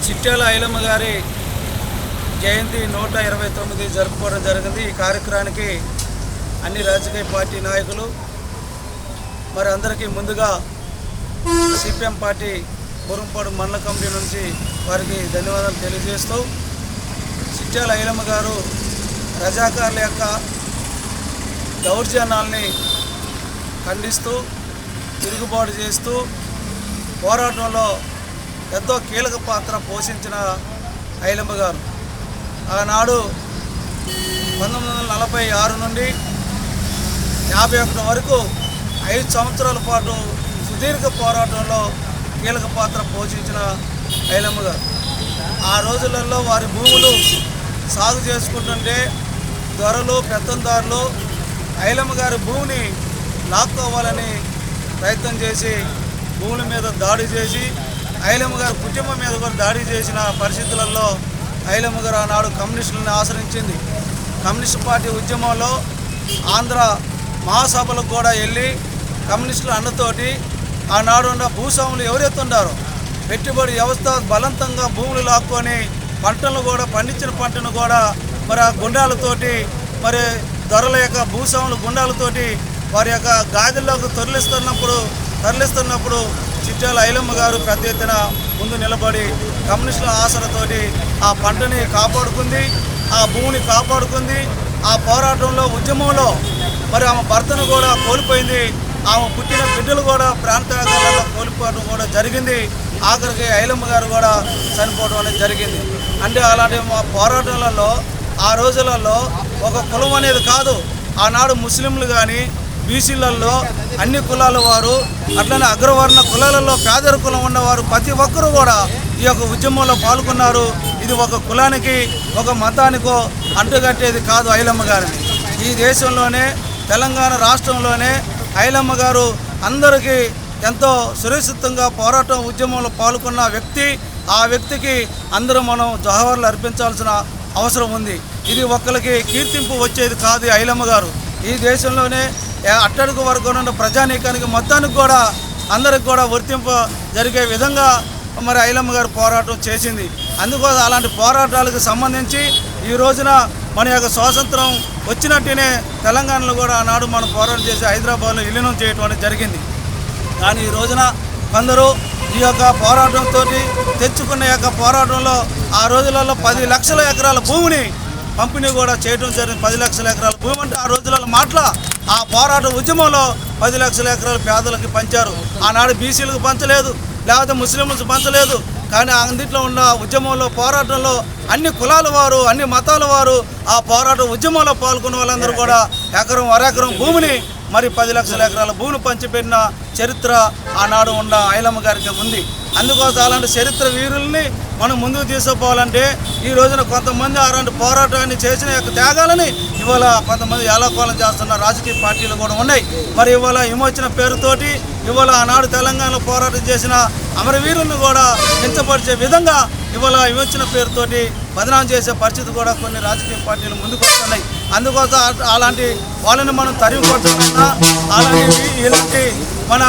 చిట్యాల ఐలమ్మ గారి జయంతి నూట ఇరవై తొమ్మిది జరుపుకోవడం జరిగింది. ఈ కార్యక్రమానికి అన్ని రాజకీయ పార్టీ నాయకులు మరి అందరికీ ముందుగా సిపిఎం పార్టీ బురంపాడు మండల కమిటీ నుంచి వారికి ధన్యవాదాలు తెలియజేస్తూ చిట్యాల ఐలమ్మ గారు రజాకారుల యొక్క దౌర్జన్యాల్ని ఖండిస్తూ తిరుగుబాటు చేస్తూ పోరాటంలో ఎంతో కీలక పాత్ర పోషించిన ఐలమ్మ గారు. ఆనాడు పంతొమ్మిది వందల నలభై ఆరు నుండి యాభై ఒకటి వరకు ఐదు సంవత్సరాల పాటు సుదీర్ఘ పోరాటంలో కీలక పాత్ర పోషించిన ఐలమ్మ గారు. ఆ రోజులలో వారి భూములు సాగు చేసుకుంటుంటే దొరలు పెత్తందారులు ఐలమ్మ గారి భూమిని లాక్కోవాలని ప్రయత్నం చేసి భూముల మీద దాడి చేసి ఐలమ్మ గారి కుటుంబం మీద కూడా దాడి చేసిన పరిస్థితులలో ఐలమ్మ గారు ఆనాడు కమ్యూనిస్టులను ఆశ్రయించింది. కమ్యూనిస్ట్ పార్టీ ఉద్యమంలో ఆంధ్ర మహాసభలకు కూడా వెళ్ళి కమ్యూనిస్టుల అండతోటి ఆనాడు ఉన్న భూస్వాములు ఎవరెత్తుండారో పెట్టుబడి వ్యవస్థ బలవంతంగా భూములు లాక్కొని పంటలు కూడా పండించిన పంటను కూడా మరి ఆ గుండాలతోటి మరి ధరల యొక్క భూస్వాముల గుండాలతోటి వారి యొక్క గాదిల్లోకి తరలిస్తున్నప్పుడు తరలిస్తున్నప్పుడు చిట్యాల ఐలమ్మ గారు పెద్ద ఎత్తున ముందు నిలబడి కమ్యూనిస్టుల ఆశలతోటి ఆ పంటని కాపాడుకుంది ఆ భూమిని కాపాడుకుంది ఆ పోరాటంలో ఉద్యమంలో మరి ఆమె భర్తను కూడా కోల్పోయింది ఆమె పుట్టిన బిడ్డలు కూడా ప్రాంతాలలో కోల్పోవడం కూడా జరిగింది ఆఖరికి ఐలమ్మ గారు కూడా చనిపోవడం అనేది జరిగింది. అంటే అలాంటి మా పోరాటాలలో ఆ రోజులలో ఒక కులం అనేది కాదు ఆనాడు ముస్లింలు కానీ బీసీలలో అన్ని కులాల వారు అట్లనే అగ్రవర్ణ కులాలలో పేదరి కులం ఉన్నవారు ప్రతి ఒక్కరూ కూడా ఈ యొక్క ఉద్యమంలో పాల్గొన్నారు. ఇది ఒక కులానికి ఒక మతానికో అంటుగట్టేది కాదు ఐలమ్మ గారిని. ఈ దేశంలోనే తెలంగాణ రాష్ట్రంలోనే ఐలమ్మ గారు అందరికీ ఎంతో సురక్షితంగా పోరాటం ఉద్యమంలో పాల్గొన్న వ్యక్తి. ఆ వ్యక్తికి అందరూ మనం జవహర్లు అర్పించాల్సిన అవసరం ఉంది. ఇది ఒక్కరికి కీర్తింపు వచ్చేది కాదు ఐలమ్మ గారు. ఈ దేశంలోనే అట్టడుగు వర్గం ఉన్న ప్రజానీకానికి మొత్తానికి కూడా అందరికి కూడా వర్తింపు జరిగే విధంగా మరి ఐలమ్మ గారు పోరాటం చేసింది. అందుకోసం అలాంటి పోరాటాలకు సంబంధించి ఈ రోజున మన యొక్క స్వాతంత్రం వచ్చినట్టునే తెలంగాణలో కూడా ఆనాడు మనం పోరాటం చేసి హైదరాబాద్లో విలీనం చేయటం అనేది జరిగింది. కానీ ఈ రోజున కొందరు ఈ యొక్క పోరాటంతో తెచ్చుకున్న యొక్క పోరాటంలో ఆ రోజులలో పది లక్షల ఎకరాల భూమిని పంపిణీ కూడా చేయడం జరిగింది. పది లక్షల ఎకరాల భూమి అంటే ఆ రోజులలో మాట్లా ఆ పోరాట ఉద్యమంలో పది లక్షల ఎకరాల పేదలకు పంచారు. ఆనాడు బీసీలకు పంచలేదు లేకపోతే ముస్లింలకు పంచలేదు. కానీ అందుట్లో ఉన్న ఉద్యమంలో పోరాటంలో అన్ని కులాల వారు అన్ని మతాల వారు ఆ పోరాట ఉద్యమంలో పాల్గొన్న వాళ్ళందరూ కూడా ఎకరం అరెకరం భూమిని మరి పది లక్షల ఎకరాల భూమిని పంచిపెట్టిన చరిత్ర ఆనాడు ఉన్న ఐలమ్మ గారికి ఉంది. అందుకోసం అలాంటి చరిత్ర వీరుల్ని మనం ముందుకు తీసుకుపోవాలంటే ఈ రోజున కొంతమంది అలాంటి పోరాటాన్ని చేసిన యొక్క త్యాగాలని ఇవాళ కొంతమంది ఏలాకోలం చేస్తున్న రాజకీయ పార్టీలు కూడా ఉన్నాయి. మరి ఇవాళ విమోచన పేరుతోటి ఇవాళ ఆనాడు తెలంగాణలో పోరాటం చేసిన అమరవీరులను కూడా కించపరిచే విధంగా ఇవాళ విమోచన పేరుతోటి బదనాం చేసే పరిస్థితి కూడా కొన్ని రాజకీయ పార్టీలు ముందుకు వస్తున్నాయి. అందుకోసం అలాంటి వాళ్ళని మనం తరిమి కొట్టాలన్నా అలాంటి ఇలాంటి మన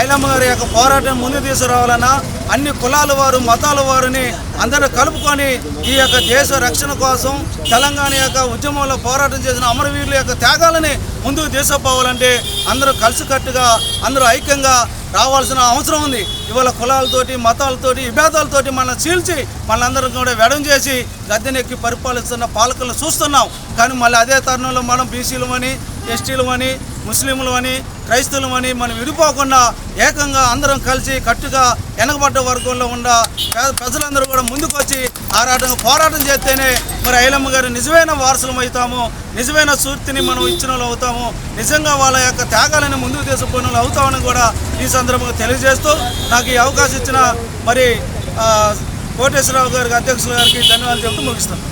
ఐలమ్మ గారి యొక్క పోరాటం ముందు తీసుకురావాలన్నా అన్ని కులాల వారు మతాల వారిని అందరూ కలుపుకొని ఈ యొక్క దేశ రక్షణ కోసం తెలంగాణ యొక్క ఉద్యమంలో పోరాటం చేసిన అమరవీరుల యొక్క త్యాగాలని ముందుకు తీసుకుపోవాలంటే అందరూ కలిసికట్టుగా అందరూ ఐక్యంగా రావాల్సిన అవసరం ఉంది. ఇవాళ కులాలతోటి మతాలతోటి విభేదాలతోటి మనం చీల్చి మనందరం కూడా వెడం చేసి గద్దెనెక్కి పరిపాలిస్తున్న పాలకులను చూస్తున్నాం. కానీ మళ్ళీ అదే తరుణంలో మనం బీసీలమని ఎస్టీలమని ముస్లింలమని క్రైస్తవులమని మనం విడిపోకుండా ఏకంగా అందరం కలిసి కట్టుగా వెనకబడ్డ వర్గంలో ఉన్న ప్రజలందరూ కూడా ముందుకొచ్చి ఆరాటం పోరాటం చేస్తేనే మరి ఐలమ్మ గారు నిజమైన వారసులం అవుతాము నిజమైన స్ఫూర్తిని మనం ఇచ్చిన వాళ్ళు అవుతాము నిజంగా వాళ్ళ యొక్క త్యాగాలను ముందుకు తీసుకుపోయిన అవుతామని కూడా ఈ సందర్భంగా తెలియజేస్తూ నాకు ఈ అవకాశం ఇచ్చిన మరి కోటేశ్వరరావు గారికి అధ్యక్షుల గారికి ధన్యవాదాలు చెబుతూ ముగిస్తాను